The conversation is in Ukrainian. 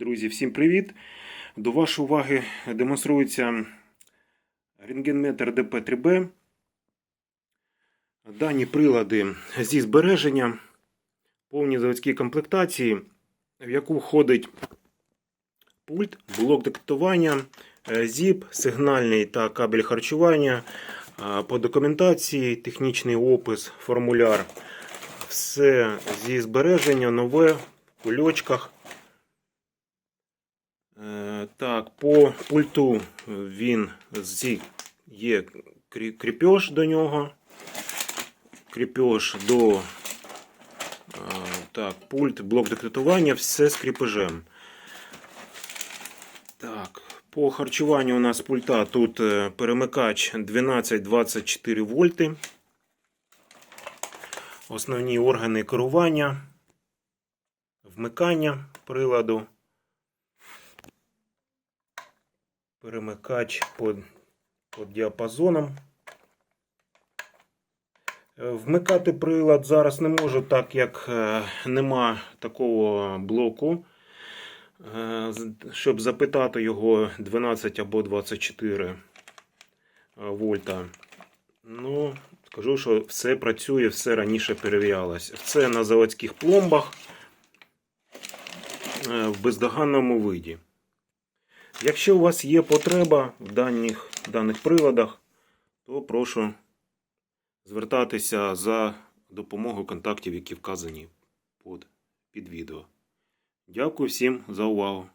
Друзі, всім привіт! До вашої уваги демонструється рентгенметр ДП-3Б. Дані прилади зі збереження, повні заводські комплектації, в яку входить пульт, блок диктування, е, зіп, сигнальний та кабель харчування, по документації, технічний опис, формуляр. Все зі збереження, нове, в кульочках. Е, Так, по пульту він зі є крі- кріпеж до нього. Кріпеж до е, так, пульт, блок декретування, все з кріпежем. Так, по харчуванню у нас пульта тут е, перемикач 12-24 вольти. Основні органи керування, вмикання приладу. Перемикач по, по діапазонам. Е, Вмикати прилад зараз не можу, так як е, нема такого блоку. Е, Щоб запитати його 12 або 24 е, вольта. Ну, скажу, що все працює, все раніше перевірялось. Це на заводських пломбах в бездоганному виді. Якщо у вас є потреба в даних, даних приладах, то прошу звертатися за допомогою контактів, які вказані під відео. Дякую всім за увагу.